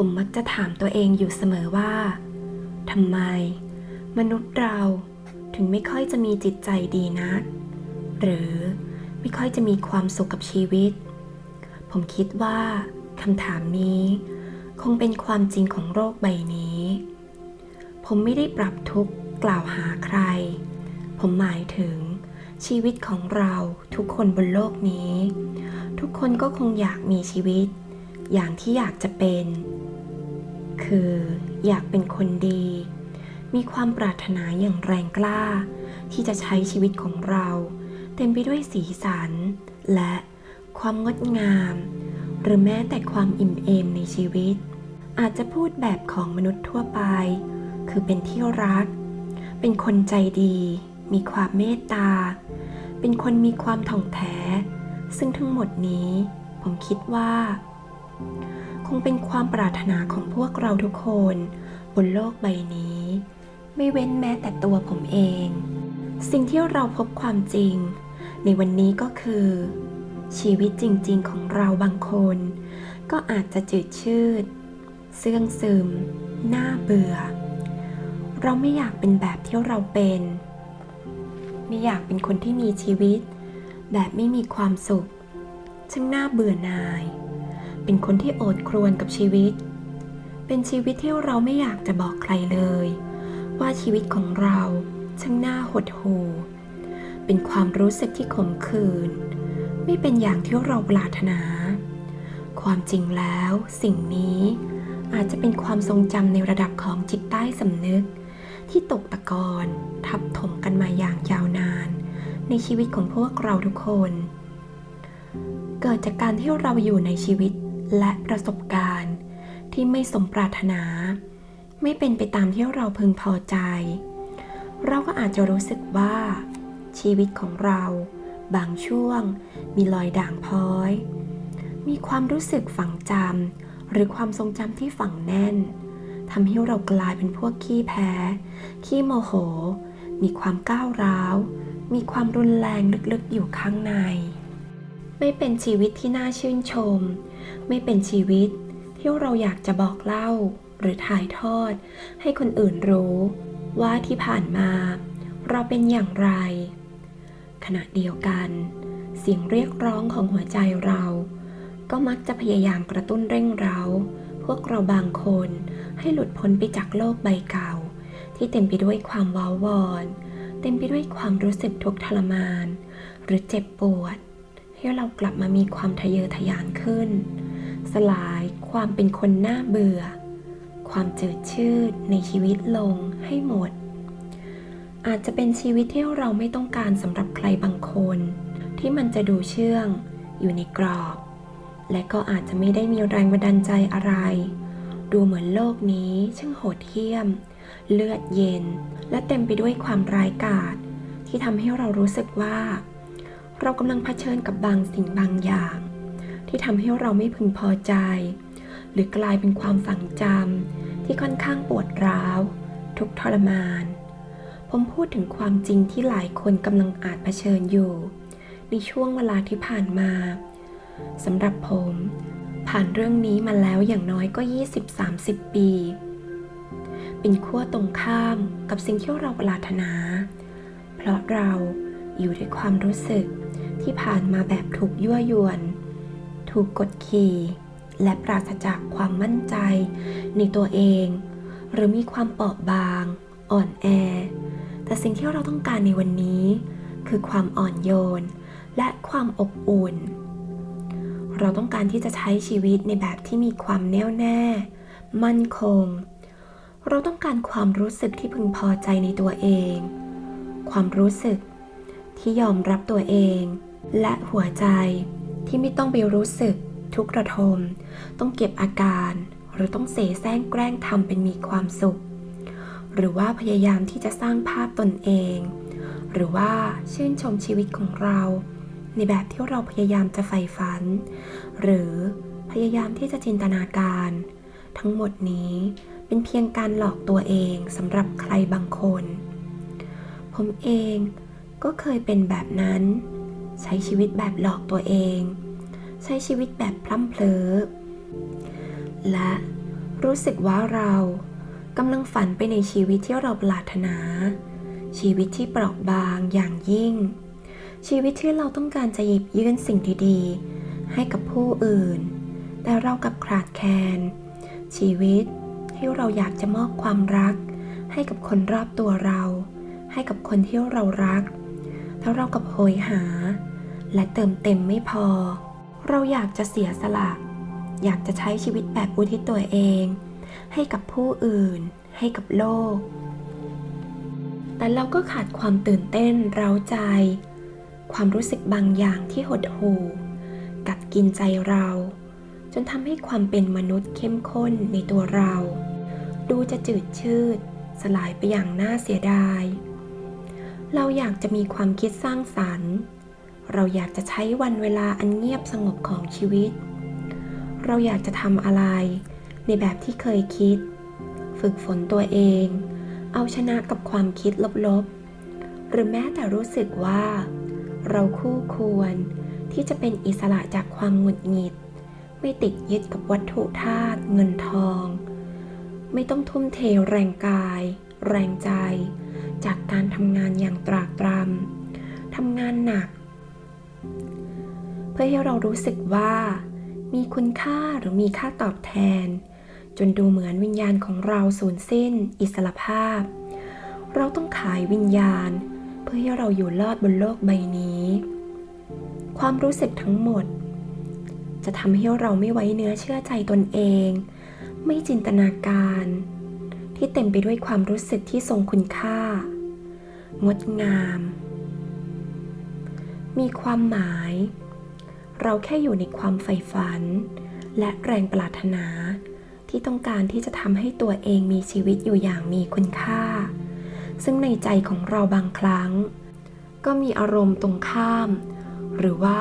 ผมมักจะถามตัวเองอยู่เสมอว่าทำไม มนุษย์เราถึงไม่ค่อยจะมีจิตใจดีนัก หรือไม่ค่อยจะมีความสุขกับชีวิต ผมคิดว่าคำถามนี้ คงเป็นความจริงของโลกใบนี้ ผมไม่ได้ปรับทุกข์กล่าวหาใคร ผมหมายถึงชีวิตของเราทุกคนบนโลกนี้ ทุกคนก็คงอยากมีชีวิต อย่างที่อยากจะเป็น คืออยากเป็นคนดี มีความปรารถนาอย่างแรงกล้า ที่จะใช้ชีวิตของเรา เต็มไปด้วยสีสัน และความงดงาม หรือแม้แต่ความอิ่มเอมในชีวิต อาจจะพูดแบบของมนุษย์ทั่วไป คือเป็นที่รัก เป็นคนใจดี มีความเมตตา เป็นคนมีความถ่องแท้ ซึ่งทั้งหมดนี้ผมคิดว่า คงเป็นความปรารถนาของพวกเราทุกคนบนโลกใบนี้ ไม่เว้นแม้แต่ตัวผมเอง สิ่งที่เราพบความจริง ในวันนี้ก็คือ ชีวิตจริง ๆ ของเราบางคน ก็อาจจะจืดชืด เสื่องซึม น่าเบื่อ เราไม่อยากเป็นแบบที่เราเป็น ไม่อยากเป็นคนที่มีชีวิต แบบไม่มีความสุขช่างน่าเบื่อหน่าย เป็นคนที่โอดครวญกับชีวิต เป็นชีวิตที่เราไม่อยากจะบอกใครเลย ว่าชีวิตของเราช่างน่าหดหู่ เป็นความรู้สึกที่ขมขื่นไม่เป็นอย่างที่เราปรารถนา ความจริงแล้วสิ่งนี้อาจจะเป็นความทรงจำในระดับของจิตใต้สำนึก ที่ตกตะกอนทับถมกันมาอย่างยาวนาน ในชีวิตของพวกเราทุกคน เกิดจากการที่เราอยู่ในชีวิต และประสบการณ์ ที่ไม่สมปรารถนา ไม่เป็นไปตามที่เราพึงพอใจ เราก็อาจจะรู้สึกว่า ชีวิตของเรา บางช่วง มีรอยด่างพ้อย มีความรู้สึกฝังจำหรือความทรงจำที่ฝังแน่นทำให้เรากลายเป็นพวกขี้แพ้ ขี้โมโห มีความก้าวร้าว มีความรุนแรงลึกๆอยู่ข้างใน ไม่เป็นชีวิตที่น่าชื่นชม ไม่เป็นชีวิตที่เราอยากจะบอกเล่า หรือถ่ายทอด ให้คนอื่นรู้ ว่าที่ผ่านมา เราเป็นอย่างไร ขณะเดียวกัน เสียงเรียกร้องของหัวใจเรา ก็มักจะพยายามกระตุ้นเร่งเร้า พวกเราบางคนให้หลุดพ้นไปจากโลกใบเก่า ที่เต็มไปด้วยความว้าวอน เต็มไปด้วยความรู้สึกทุกข์ทรมาน หรือเจ็บปวด ให้เรากลับมามีความทะเยอทะยานขึ้น สลายความเป็นคนน่าเบื่อ ความจืดชืดในชีวิตลงให้หมด อาจจะเป็นชีวิตที่เราไม่ต้องการสำหรับใครบางคน ที่มันจะดูเชื่อง อยู่ในกรอบ และก็อาจจะไม่ได้มีแรงบันดาลใจอะไร ดูเหมือนโลกนี้ช่างโหดเหี้ยม เลือดเย็น และเต็มไปด้วยความร้ายกาจที่ทำให้เรารู้สึกว่า เรากำลังเผชิญกับบางสิ่งบางอย่าง ที่ทำให้เราไม่พึงพอใจ หรือกลายเป็นความฝังจำที่ค่อนข้างปวดร้าว ทุกทรมาน ผมพูดถึงความจริงที่หลายคนกำลังอาจเผชิญอยู่ ในช่วงเวลาที่ผ่านมาสำหรับผม ผ่านเรื่องนี้มาแล้วอย่างน้อยก็ 20-30 ปี เป็นขั้วตรงข้ามกับสิ่งที่เราปรารถนา เพราะเรา อยู่ด้วยความรู้สึกที่ผ่านมาแบบถูกยั่วยวน ถูกกดขี่ และปราศจากความมั่นใจ ในตัวเอง หรือมีความเปราะบาง อ่อนแอ แต่สิ่งที่เราต้องการในวันนี้ คือความอ่อนโยน และความอบอุ่น เราต้องการที่จะใช้ชีวิตในแบบที่มีความแน่วแน่ มั่นคง เราต้องการความรู้สึกที่พึงพอใจในตัวเอง ความรู้สึก ที่ยอมรับตัวเอง และหัวใจที่ไม่ต้องไปรู้สึกทุกข์ระทม ต้องเก็บอาการ หรือต้องเสแสร้งแกล้งทำเป็นมีความสุข หรือว่าพยายามที่จะสร้างภาพตนเอง หรือว่าชื่นชมชีวิตของเรา ในแบบที่เราพยายามจะใฝ่ฝัน หรือพยายามที่จะจินตนาการ ทั้งหมดนี้เป็นเพียงการหลอกตัวเองสำหรับใครบางคน ผมเอง ก็เคยเป็นแบบนั้น ใช้ชีวิตแบบหลอกตัวเอง ใช้ชีวิตแบบพล่ำเพลอและรู้สึกว่าเรากำลังฝันไปในชีวิตที่เราปรารถนา ชีวิตที่เปราะบางอย่างยิ่ง ชีวิตที่เราต้องการจะหยิบยื่นสิ่งดีๆ ให้กับผู้อื่น แต่เรากลับขาดแคลนชีวิตที่เราอยากจะมอบความรัก ให้กับคนรอบตัวเรา ให้กับคนที่เรารัก แล้วเรากับโหยหา และเติมเต็มไม่พอ เราอยากจะเสียสละ อยากจะใช้ชีวิตแบบอุทิศตัวเอง ให้กับผู้อื่น ให้กับโลก แต่เราก็ขาดความตื่นเต้นเร้าใจ ความรู้สึกบางอย่างที่หดหู่กัดกินใจเรา จนทำให้ความเป็นมนุษย์เข้มข้นในตัวเรา ดูจะจืดชืด สลายไปอย่างน่าเสียดาย เราอยากจะมีความคิดสร้างสรรค์ เราอยากจะใช้วันเวลาอันเงียบสงบของชีวิต เราอยากจะทำอะไร ในแบบที่เคยคิด ฝึกฝนตัวเอง เอาชนะกับความคิดลบๆ หรือแม้แต่รู้สึกว่า เราคู่ควรที่จะเป็นอิสระจากความหงุดหงิด ไม่ติดยึดกับวัตถุธาตุเงินทอง ไม่ต้องทุ่มเทแรงกาย แรงใจ จากการทำงานอย่างตรากตรำทำงานหนัก เพื่อให้เรารู้สึกว่า มีคุณค่าหรือมีค่าตอบแทน จนดูเหมือนวิญญาณของเราสูญสิ้น อิสรภาพ เราต้องขายวิญญาณ เพื่อให้เราอยู่รอดบนโลกใบนี้ ความรู้สึกทั้งหมด จะทำให้เราไม่ไว้เนื้อเชื่อใจตนเอง ไม่จินตนาการ ที่เต็มไปด้วยความรู้สึกที่ทรงคุณค่า งดงาม มีความหมาย เราแค่อยู่ในความใฝ่ฝัน และแรงปรารถนา ที่ต้องการที่จะทำให้ตัวเองมีชีวิตอยู่อย่างมีคุณค่า ซึ่งในใจของเราบางครั้ง ก็มีอารมณ์ตรงข้าม หรือว่า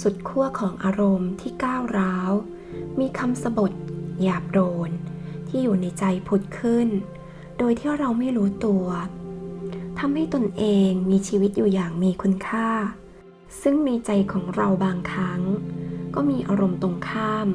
สุดขั้วของอารมณ์ที่ก้าวร้าว มีคำสบทหยาบโดน ที่อยู่ในใจผุดขึ้น โดยที่เราไม่รู้ตัวทำให้ตนเองมีชีวิตอยู่อย่างมีคุณค่า ซึ่งในใจของเราบางครั้ง ก็มีอารมณ์ตรงข้าม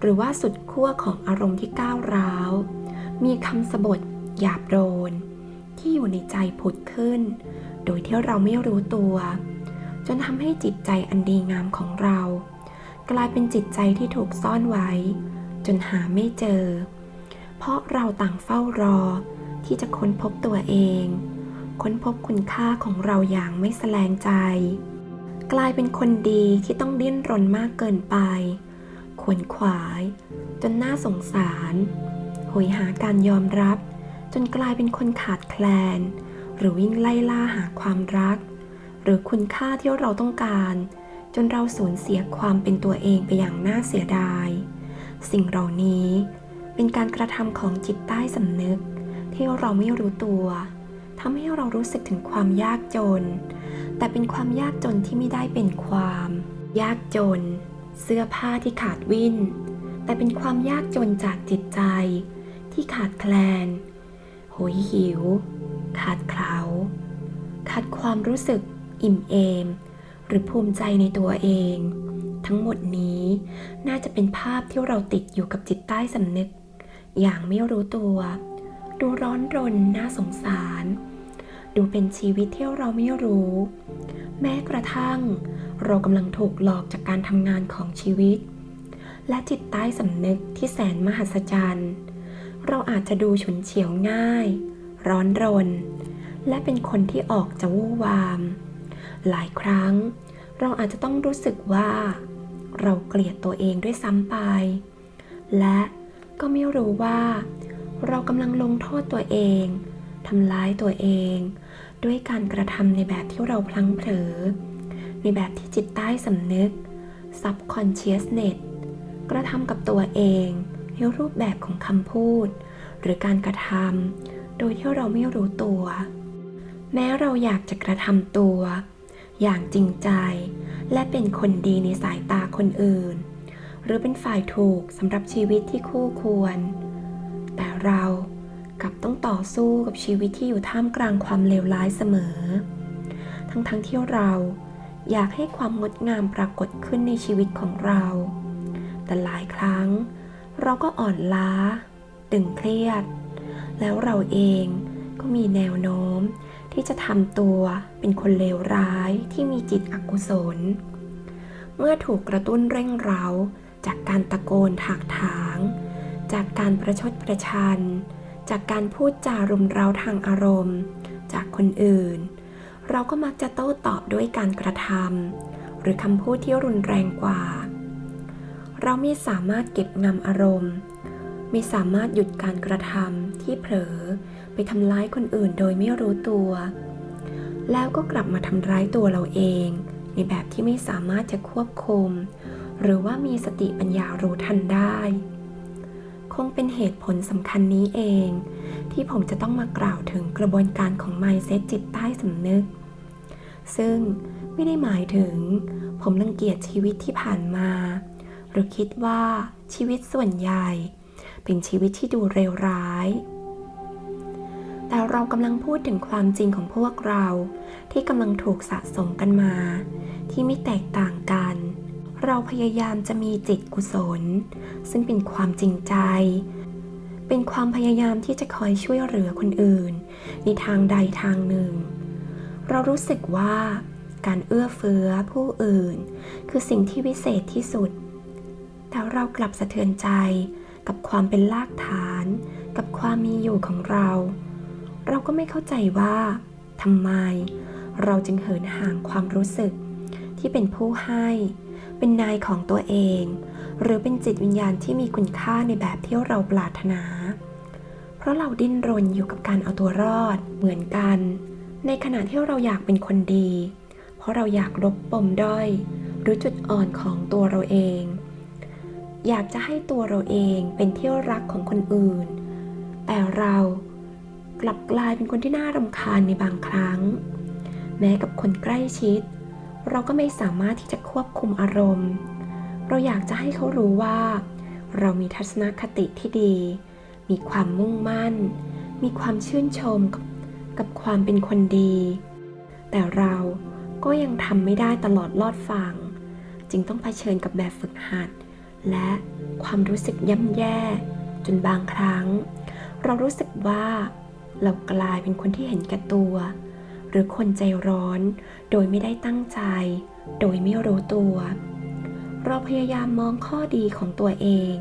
หรือว่าสุดขั้วของอารมณ์ที่ก้าวร้าว มีคำสบทหยาบโดนที่อยู่ในใจผุดขึ้น โดยที่เราไม่รู้ตัว จนทำให้จิตใจอันดีงามของเรา กลายเป็นจิตใจที่ถูกซ่อนไว้ จนหาไม่เจอ ราะเราต่างเฝ้ารอ ที่จะค้นพบตัวเอง ค้นพบคุณค่าของเราอย่างไม่แสลงใจ กลายเป็นคนดีที่ต้องดิ้นรนมากเกินไปขวนขวาย จนน่าสงสารหยหาการยอมรับ จนกลายเป็นคนขาดแคลน หรือวิ่งไล่ล่าหาความรัก หรือคุณค่าที่เราต้องการ จนเราสูญเสียความเป็นตัวเองไปอย่างน่าเสียดาย สิ่งเหล่านี้ เป็นการกระทำของจิตใต้สำนึก ที่เราไม่รู้ตัวทำให้เรารู้สึกถึงความยากจน แต่เป็นความยากจนที่ไม่ได้เป็นความ ยากจน เสื้อผ้าที่ขาดวินแต่เป็นความยากจนจากจิตใจ ที่ขาดแคลนโหยหิว ขาดเคลาขาดความรู้สึกอิ่มเอม หรือภูมิใจในตัวเอง ทั้งหมดนี้น่าจะเป็นภาพที่เราติดอยู่กับจิตใต้สำนึก อย่างไม่รู้ตัว ดูร้อนรนน่าสงสาร ดูเป็นชีวิตที่เราไม่รู้ แม้กระทั่ง เรากำลังถูกหลอกจากการทำงานของชีวิต และจิตใต้สำนึกที่แสนมหัศจรรย์ เราอาจจะดูฉุนเฉียวง่าย ร้อนรน และเป็นคนที่ออกจะวู่วาม หลายครั้ง เราอาจจะต้องรู้สึกว่า เราเกลียดตัวเองด้วยซ้ำไป และ ก็ไม่รู้ว่า เรากำลังลงโทษตัวเองทำร้ายตัวเอง ด้วยการกระทำในแบบที่เราพลังเผลอ ในแบบที่จิตใต้สำนึก subconsciousness กระทำกับตัวเองในรูปแบบของคำพูด หรือการกระทำโดยที่เราไม่รู้ตัว แม้เราอยากจะกระทำตัว อย่างจริงใจ และเป็นคนดีในสายตาคนอื่น หรือเป็นฝ่ายถูกสำหรับชีวิตที่คู่ควร แต่เรากลับต้องต่อสู้กับชีวิตที่อยู่ท่ามกลางความเลวร้ายเสมอ ทั้งๆทที่เราอยากให้ความงดงามปรากฏขึ้นในชีวิตของเรา แต่หลายครั้งเราก็อ่อนล้า ตึงเครียด แล้วเราเองก็มีแนวโน้มที่จะทำตัวเป็นคนเลวร้ายที่มีจิตอกุศล เมื่อถูกกระตุ้นเร่งเร้า จากการตะโกนถากถาง จากการประชดประชัน จากการพูดจารุมเร้าทางอารมณ์ จากคนอื่น เราก็มักจะโต้ตอบด้วยการกระทำหรือคำพูดที่รุนแรงกว่า เราไม่สามารถเก็บงำอารมณ์ ไม่สามารถหยุดการกระทำที่เผลอไปทำร้ายคนอื่นโดยไม่รู้ตัว แล้วก็กลับมาทำร้ายตัวเราเอง ในแบบที่ไม่สามารถจะควบคุม หรือว่ามีสติปัญญารู้ทันได้ คงเป็นเหตุผลสำคัญนี้เอง ที่ผมจะต้องมากล่าวถึงกระบวนการของ mindset จิตใต้สำนึก ซึ่งไม่ได้หมายถึง ผมรังเกียจชีวิตที่ผ่านมา หรือคิดว่าชีวิตส่วนใหญ่ เป็นชีวิตที่ดูเลวร้ายแต่เรากำลังพูดถึงความจริงของพวกเรา ที่กำลังถูกสะสมกันมา ที่ไม่แตกต่างกัน เราพยายามจะมีจิตกุศล ซึ่งเป็นความจริงใจ เป็นความพยายามที่จะคอยช่วยเหลือคนอื่น ในทางใดทางหนึ่ง เรารู้สึกว่าการเอื้อเฟื้อผู้อื่น คือสิ่งที่วิเศษที่สุด แต่เรากลับสะเทือนใจกับความเป็นรากฐาน กับความมีอยู่ของเรา เราก็ไม่เข้าใจว่าทำไม เราจึงเหินห่างความรู้สึกที่เป็นผู้ให้ เป็นนายของตัวเอง หรือเป็นจิตวิญญาณที่มีคุณค่าในแบบที่เราปรารถนา เพราะเราดิ้นรนอยู่กับการเอาตัวรอดเหมือนกัน ในขณะที่เราอยากเป็นคนดี เพราะเราอยากลบปมด้อย หรือจุดอ่อนของตัวเราเอง อยากจะให้ตัวเราเองเป็นที่รักของคนอื่น แต่เรากลับกลายเป็นคนที่น่ารำคาญในบางครั้ง แม้กับคนใกล้ชิด เราก็ไม่สามารถที่จะควบคุมอารมณ์ เราอยากจะให้เขารู้ว่า เรามีทัศนคติที่ดี มีความมุ่งมั่น มีความชื่นชมกับกับความเป็นคนดี แต่เราก็ยังทำไม่ได้ตลอดลอดฝั่งจึงต้องเผชิญกับแบบฝึกหัด และความรู้สึกย่ำแย่ จนบางครั้ง เรารู้สึกว่าเรากลายเป็นคนที่เห็นแก่ตัว รือคนใจร้อน โดยไม่ได้ตั้งใจ โดยไม่รู้ตัว เราพยายามมองข้อดีของตัวเอง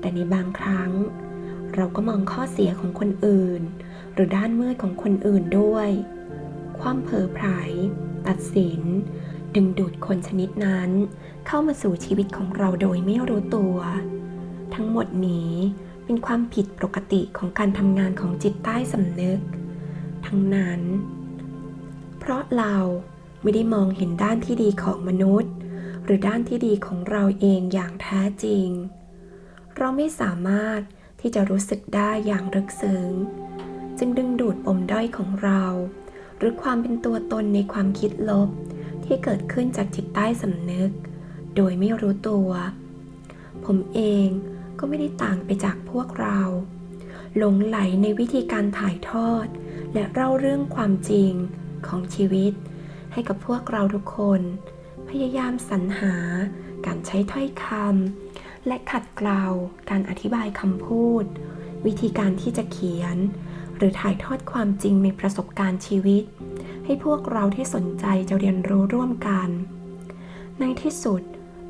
แต่ในบางครั้ง เราก็มองข้อเสียของคนอื่น หรือด้านมืดของคนอื่นด้วย ความเผลอไผลตัดสิน ดึงดูดคนชนิดนั้น เข้ามาสู่ชีวิตของเราโดยไม่รู้ตัว ทั้งหมดนี้เป็นความผิดปกติของการทำงานของจิตใต้สำนึก ทั้งนั้น เพราะเราไม่ได้มองเห็นด้านที่ดีของมนุษย์ หรือด้านที่ดีของเราเองอย่างแท้จริง เราไม่สามารถที่จะรู้สึกได้อย่างลึกซึ้ง จึงดึงดูดปมด้อยของเรา หรือความเป็นตัวตนในความคิดลบ ที่เกิดขึ้นจากจิตใต้สำนึก โดยไม่รู้ตัว ผมเองก็ไม่ได้ต่างไปจากพวกเรา หลงไหลในวิธีการถ่ายทอด และเล่าเรื่องความจริง ของชีวิต ให้กับพวกเราทุกคน พยายามสรรหา การใช้ถ้อยคำและขัดเกลาการอธิบายคำพูด วิธีการที่จะเขียน หรือถ่ายทอดความจริงในประสบการณ์ชีวิต ให้พวกเราที่สนใจจะเรียนรู้ร่วมกัน ในที่สุด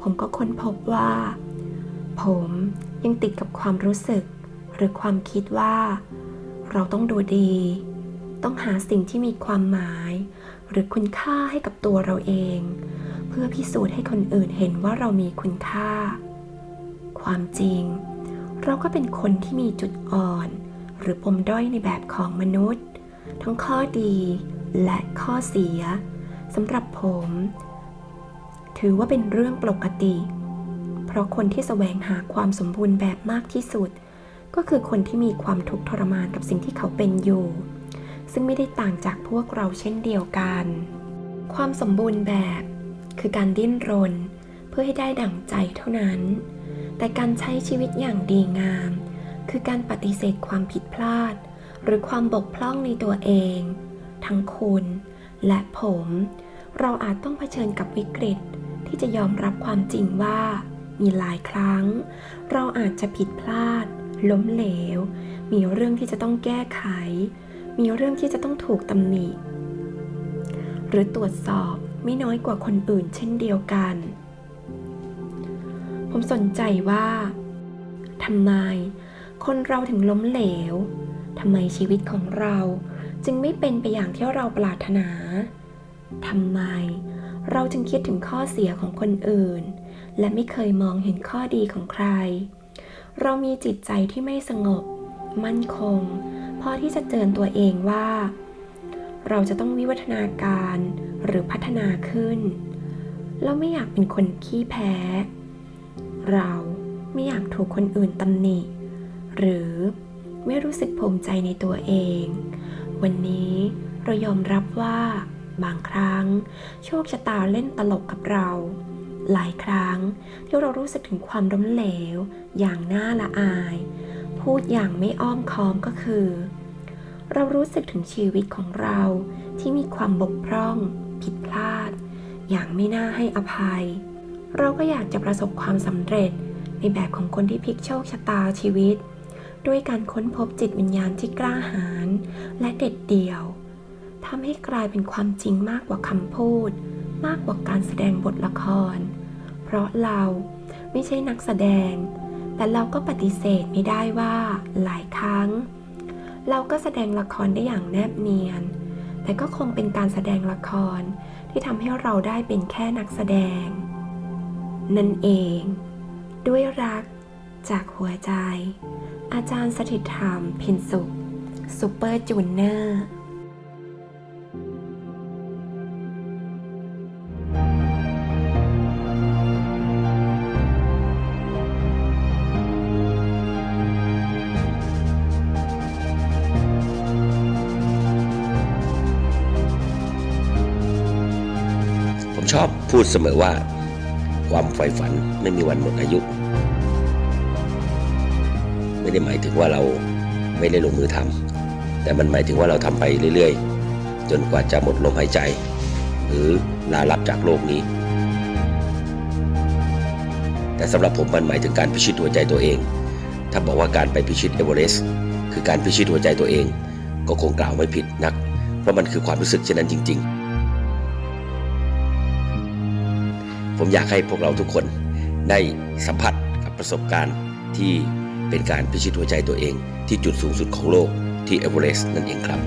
ผมก็ค้นพบว่า ผมยังติดกับความรู้สึก หรือความคิดว่า เราต้องดูดี ต้องหาสิ่งที่มีความหมาย หรือคุณค่าให้กับตัวเราเอง เพื่อพิสูจน์ให้คนอื่นเห็นว่าเรามีคุณค่า ความจริง เราก็เป็นคนที่มีจุดอ่อน หรือปมด้อยในแบบของมนุษย์ ทั้งข้อดีและข้อเสียสำหรับผม ถือว่าเป็นเรื่องปกติ เพราะคนที่แสวงหาความสมบูรณ์แบบมากที่สุด ก็คือคนที่มีความทุกข์ทรมานกับสิ่งที่เขาเป็นอยู่ ซึ่งไม่ได้ต่างจากพวกเราเช่นเดียวกัน ความสมบูรณ์แบบ คือการดิ้นรน เพื่อให้ได้ดั่งใจเท่านั้น แต่การใช้ชีวิตอย่างดีงาม คือการปฏิเสธความผิดพลาด หรือความบกพร่องในตัวเอง ทั้งคุณและผม เราอาจต้องเผชิญกับวิกฤตที่จะยอมรับความจริงว่า มีหลายครั้ง เราอาจจะผิดพลาด ล้มเหลว มีเรื่องที่จะต้องแก้ไข มีเรื่องที่จะต้องถูกตำหนิ หรือตรวจสอบไม่น้อยกว่าคนอื่นเช่นเดียวกัน ผมสนใจว่าทำไมคนเราถึงล้มเหลวทำไมชีวิตของเราจึงไม่เป็นไปอย่างที่เราปรารถนาทำไมเราจึงคิดถึงข้อเสียของคนอื่น และไม่เคยมองเห็นข้อดีของใคร เรามีจิตใจที่ไม่สงบ มั่นคง อที่จะเตือนตัวเองว่า เราจะต้องวิวัฒนาการหรือพัฒนาขึ้น เราไม่อยากเป็นคนขี้แพ้ เราไม่อยากถูกคนอื่นตำหนิ หรือไม่รู้สึกภูมิใจในตัวเอง วันนี้เรายอมรับว่าบางครั้ง โชคชะตาเล่นตลกกับเรา หลายครั้งที่เรารู้สึกถึงความล้มเหลว อย่างน่าละอาย พูดอย่างไม่อ้อมค้อมก็คือ เรารู้สึกถึงชีวิตของเราที่มีความบกพร่อง ผิดพลาด อย่างไม่น่าให้อภัย เราก็อยากจะประสบความสำเร็จในแบบของคนที่พลิกโชคชะตาชีวิต ด้วยการค้นพบจิตวิญญาณที่กล้าหาญและเด็ดเดี่ยวทำให้กลายเป็นความจริงมากกว่าคำพูด มากกว่าการแสดงบทละคร เพราะเราไม่ใช่นักแสดง แต่เราก็ปฏิเสธไม่ได้ว่าหลายครั้ง เราก็แสดงละครได้อย่างแนบเนียน แต่ก็คงเป็นการแสดงละครที่ทำให้เราได้เป็นแค่นักแสดง นั่นเอง ด้วยรัก จากหัวใจ อาจารย์สถิตธรรม พินสุขซูเปอร์จูเนอร์ ดเสมอว่า ความใฝ่ฝันไม่มีวันหมดอายุ ไม่ได้หมายถึงว่าเราไม่ได้ลงมือทำแต่มันหมายถึงว่าเราทำไปเรื่อยๆ จนกว่าจะหมดลมหายใจ หรือลาลับจากโลกนี้ แต่สำหรับผมมันหมายถึงการพิชิตหัวใจตัวเอง ถ้าบอกว่าการไปพิชิตเอเวอเรสต์คือการพิชิตหัวใจตัวเอง ก็คงกล่าวไม่ผิดนัก เพราะมันคือความรู้สึกเช่นนั้นจริง ๆ ผมอยากให้พวกเราทุกคนได้สัมผัสกับประสบการณ์ที่เป็นการพิชิตหัวใจตัวเอง ที่จุดสูงสุดของโลกที่เอเวอเรสต์นั่นเองครับ